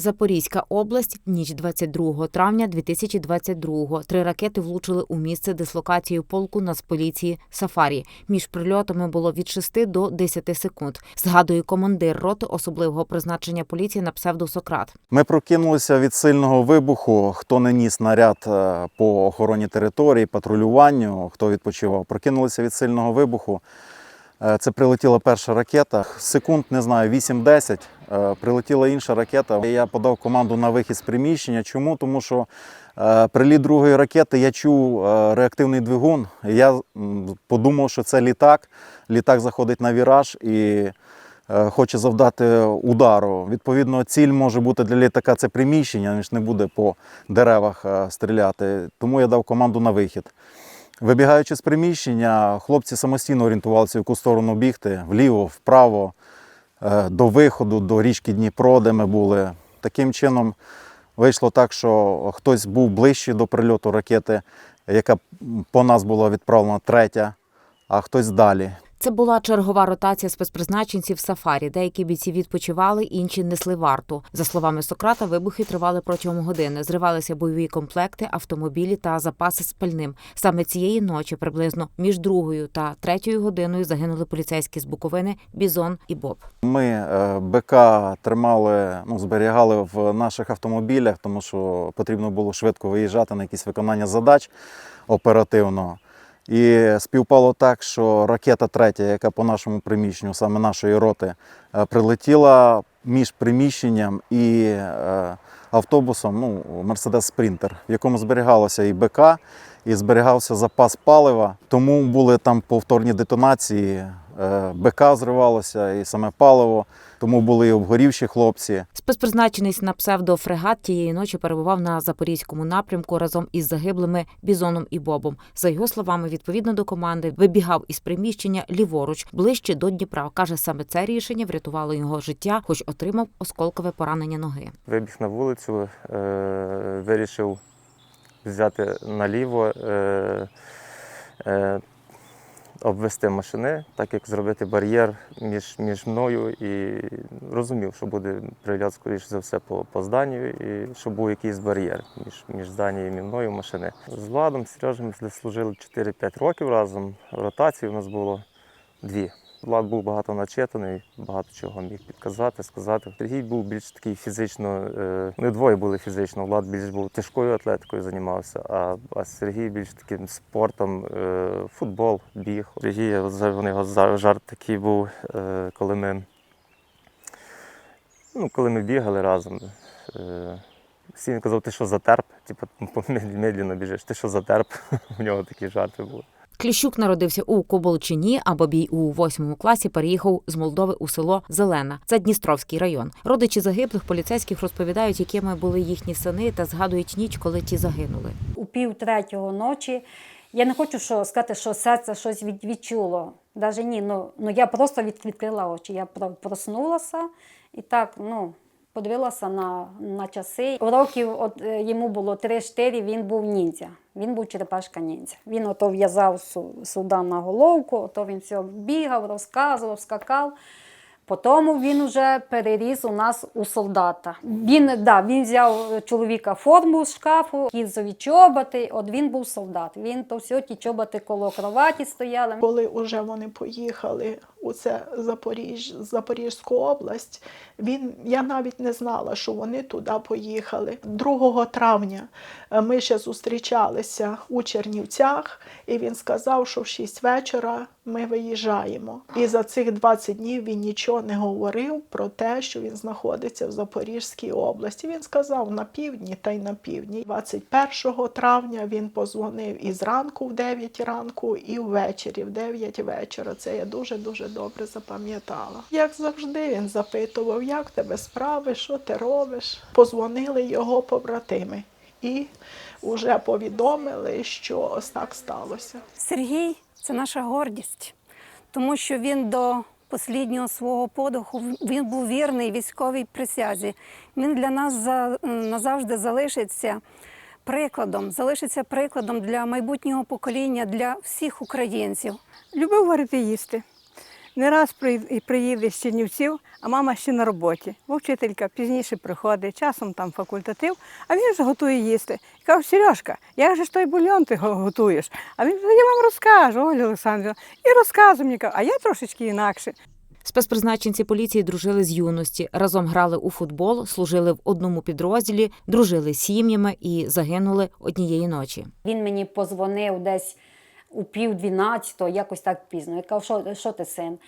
Запорізька область, ніч 22 травня 2022-го. Три ракети влучили у місце дислокації полку Нацполіції Сафарі. Між прильотами було від 6 до 10 секунд. Згадує командир роти особливого призначення поліції на псевдо Сократ. Ми прокинулися від сильного вибуху. Хто не ніс наряд е, по охороні території, патрулюванню, хто відпочивав. Прокинулися від сильного вибуху. Е, Це прилетіла перша ракета. Секунд, не знаю, 8-10. Е, Прилетіла інша ракета. Я подав команду на вихід з приміщення. Чому? Тому що е, приліт другої ракети я чув е, реактивний двигун. Я подумав, що це літак. Літак заходить на віраж і хоче завдати удару. Відповідно, ціль може бути для літака це приміщення, він ж не буде по деревах стріляти. Тому я дав команду на вихід. Вибігаючи з приміщення, хлопці самостійно орієнтувалися, в яку сторону бігти, вліво, вправо, до виходу, до річки Дніпро, де ми були. Таким чином вийшло так, що хтось був ближче до прильоту ракети, яка по нас була відправлена третя, а хтось далі. Це була чергова ротація спецпризначенців Сафарі. Деякі бійці відпочивали, інші несли варту. За словами Сократа, вибухи тривали протягом години. Зривалися бойові комплекти, автомобілі та запаси з пальним. Саме цієї ночі, приблизно між другою та третьою годиною, загинули поліцейські з Буковини Бізон і Боб. Ми е, БК тримали, ну, зберігали в наших автомобілях, тому що потрібно було швидко виїжджати на якісь виконання задач оперативно. І співпало так, що ракета третя, яка по нашому приміщенню, саме нашої роти, е, прилетіла між приміщенням і е, автобусом, ну, Мерседес Спринтер, в якому зберігалося і БК, і зберігався запас палива. Тому були там повторні детонації. Е, БК зривалося і саме паливо, тому були і обгорівші хлопці. Спецпризначений на псевдофрегат тієї ночі перебував на запорізькому напрямку разом із загиблими Бізоном і Бобом. За його словами, відповідно до команди, вибігав із приміщення ліворуч ближче до Дніпра. каже, саме це рішення врятувало його життя, хоч отримав осколкове поранення ноги. Вибіг на вулицю, е, вирішив взяти наліво, е, обвести машини, так як зробити бар'єр між, між мною і розумів, що буде приліт, скоріш за все, по, по зданню, і щоб був якийсь бар'єр між, між зданням і мною машини. З Владом, Сережем служили 4-5 років разом. Ротацій у нас було дві. Влад був багато начитаний, багато чого міг підказати, сказати. Сергій був більш такий фізично, е, вони двоє були фізично. Влад більш був тяжкою атлетикою займався, а, а Сергій більш таким спортом, е, футбол, біг. Сергій, у нього жарт такий був, е, коли ми, ну, коли ми бігали разом. Е, всі він казав, ти що затерп? Типу, медленно біжиш, ти що затерп? У нього такі жарти були. Кліщук народився у Коболчині, а Бабій у восьмому класі переїхав з Молдови у село Зелена. Це Дністровський район. Родичі загиблих поліцейських розповідають, якими були їхні сини, та згадують ніч, коли ті загинули. у пів третього ночі. Я не хочу що, сказати, що серце щось від, відчуло. Навіть ні, ну, ну я просто відкрила очі. Я про- проснулася і так, ну, подивилася на, на часи. Років от, е, йому було 3-4, він був ніндзя. Він був черепашка ніндзя. Він ото в'язав су- сюди на головку, ото він все бігав, розказував, скакав. Потім він вже переріс у нас у солдата. Він, да, він взяв чоловіка форму з шкафу, кізові чоботи, от він був солдат. Він то все ті чоботи коло кроваті стояли. Коли вже вони поїхали у це Запоріж, Запорізьку область, він, я навіть не знала, що вони туди поїхали. 2 травня е, ми ще зустрічалися у Чернівцях, і він сказав, що в 6 вечора ми виїжджаємо. І за цих 20 днів він нічого не говорив про те, що він знаходиться в Запорізькій області. Він сказав на півдні та й на півдні. 21 травня він позвонив і зранку в 9 ранку, і ввечері в 9 вечора. Це я дуже дуже добре запам'ятала. Як завжди, він запитував, як тебе справи, що ти робиш. Позвонили його побратими і вже повідомили, що ось так сталося. Сергій це наша гордість, тому що він до останнього свого подиху він був вірний військовій присязі. Він для нас за- назавжди залишиться прикладом, залишиться прикладом для майбутнього покоління, для всіх українців. Любив варити їсти. Не раз приїде з Чернівців, а мама ще на роботі. Бо вчителька пізніше приходить, часом там факультатив, а він вже готує їсти. І кажу, Сережка, як же ж той бульйон ти готуєш? А він я вам розкажу, Оля Олександрівна. І розказує мені, а я трошечки інакше. Спецпризначенці поліції дружили з юності, разом грали у футбол, служили в одному підрозділі, дружили з сім'ями і загинули однієї ночі. Він мені позвонив десь у пів дванадцятого, якось так пізно. Я кажу, що, що ти син?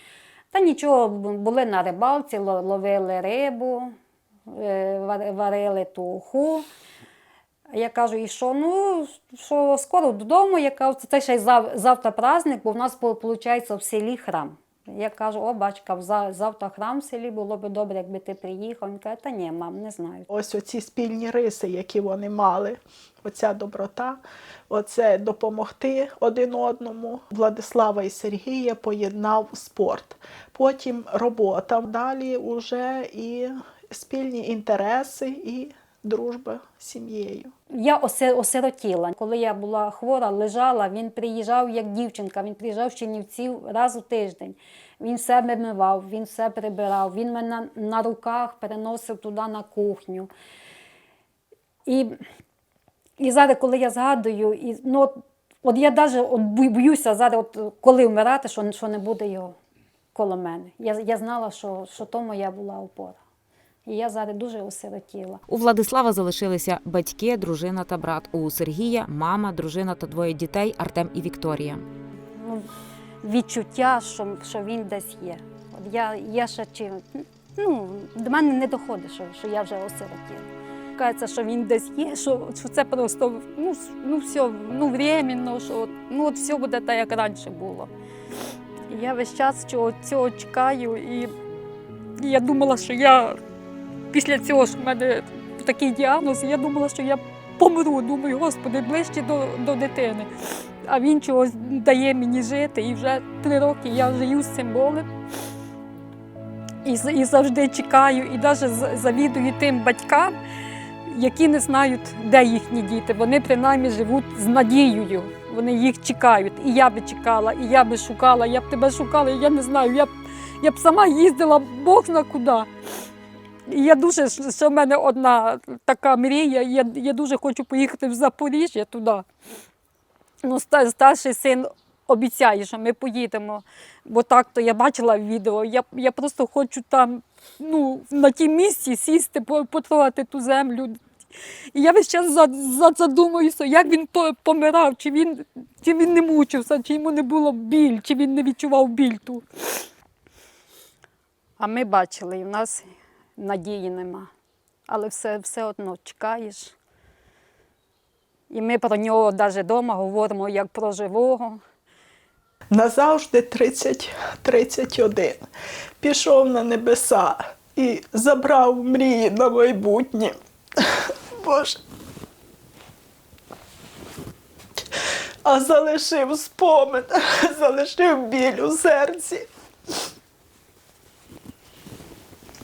Та нічого, були на рибалці, ловили рибу, е, варили ту уху. Я кажу, і що? Ну, що скоро додому, я кажу, це ще й завтра праздник, бо в нас виходить в селі храм. Я кажу, о, бачка, за- завтра храм в селі, було б добре, якби ти приїхав. Він каже, та ні, мам, не знаю. Ось оці спільні риси, які вони мали, оця доброта, оце допомогти один одному. Владислава і Сергія поєднав спорт. Потім робота. Далі вже і спільні інтереси, і дружба з сім'єю. Я осиротіла. Коли я була хвора, лежала, він приїжджав як дівчинка, він приїжджав з Чернівців раз у тиждень. Він все мивав, він все прибирав, він мене на руках переносив туди на кухню. І, і зараз, коли я згадую, і, ну, от, от я навіть боюся зараз, от, коли вмирати, що, що не буде його коло мене. Я, я знала, що, що то моя була опора. І я зараз дуже осиротіла. У Владислава залишилися батьки, дружина та брат. У Сергія мама, дружина та двоє дітей Артем і Вікторія. ну, відчуття, що, що він десь є. От я, я ще чи, ну, до мене не доходить, що, що я вже осиротіла. Кажеться, що він десь є, що, що це просто ну, ну, все, ну, временно, що ну, от все буде так, як раніше було. І я весь час цього, цього чекаю, і, і я думала, що я після цього, що в мене такий діагноз, я думала, що я помру. Думаю, Господи, ближче до, до дитини. А він чогось дає мені жити. І вже три роки я живу з цим болем. І, і завжди чекаю, і навіть завідую тим батькам, які не знають, де їхні діти. Вони принаймні живуть з надією. Вони їх чекають. І я би чекала, і я би шукала, я б тебе шукала, і я не знаю. Я б, я б сама їздила Бог зна куди. Я дуже, що в мене одна така мрія, я, я дуже хочу поїхати в Запоріжжя туди. Ну, старший син обіцяє, що ми поїдемо. Бо так то я бачила відео. Я, я просто хочу там, ну, на тій місці сісти, по- потрогати ту землю. І я весь час за- за- задумуюся, як він помирав, чи він, чи він не мучився, чи йому не було біль, чи він не відчував біль ту. А ми бачили, і в нас надії нема. Але все, все одно чекаєш. І ми про нього навіть вдома говоримо як про живого. Назавжди 30, 31. Пішов на небеса і забрав мрії на майбутнє. Боже. А залишив спомин, залишив біль у серці.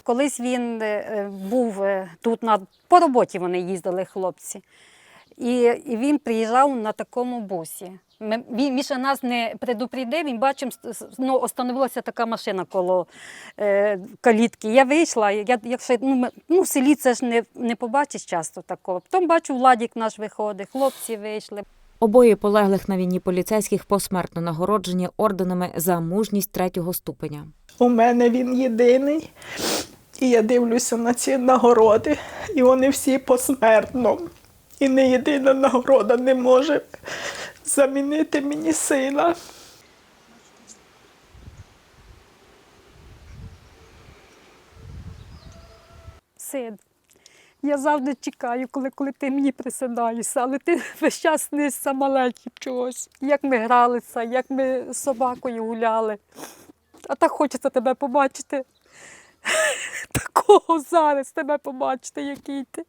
Колись він е, був е, тут на по роботі вони їздили хлопці. І, і він приїжджав на такому бусі. Ми, він, він ще нас не предупредив, він бачив, ну, остановилася така машина коло е, калітки. Я вийшла, я, я ще, ну, ну, в селі це ж не, не побачиш часто такого. Потім бачу, Владік наш виходить, хлопці вийшли. Обоє полеглих на війні поліцейських посмертно нагороджені орденами за мужність третього ступеня. У мене він єдиний. І я дивлюся на ці нагороди, і вони всі посмертно. І не єдина нагорода не може замінити мені сина. Син, я завжди чекаю, коли, коли ти мені присидаєшся, але ти весь час снишся маленьким чогось. Як ми гралися, як ми з собакою гуляли. А так хочеться тебе побачити. Такого зараз тебе побачити, який ти.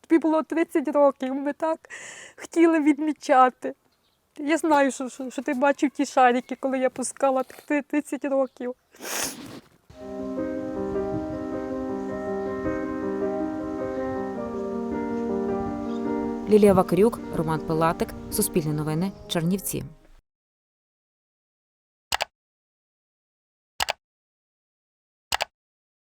Тобі було 30 років, ми так хотіли відмічати. Я знаю, що, що, що ти бачив ті шарики, коли я пускала тих 30 років. Лілія Вакарюк, Роман Пилатик, Суспільне новини, Чернівці.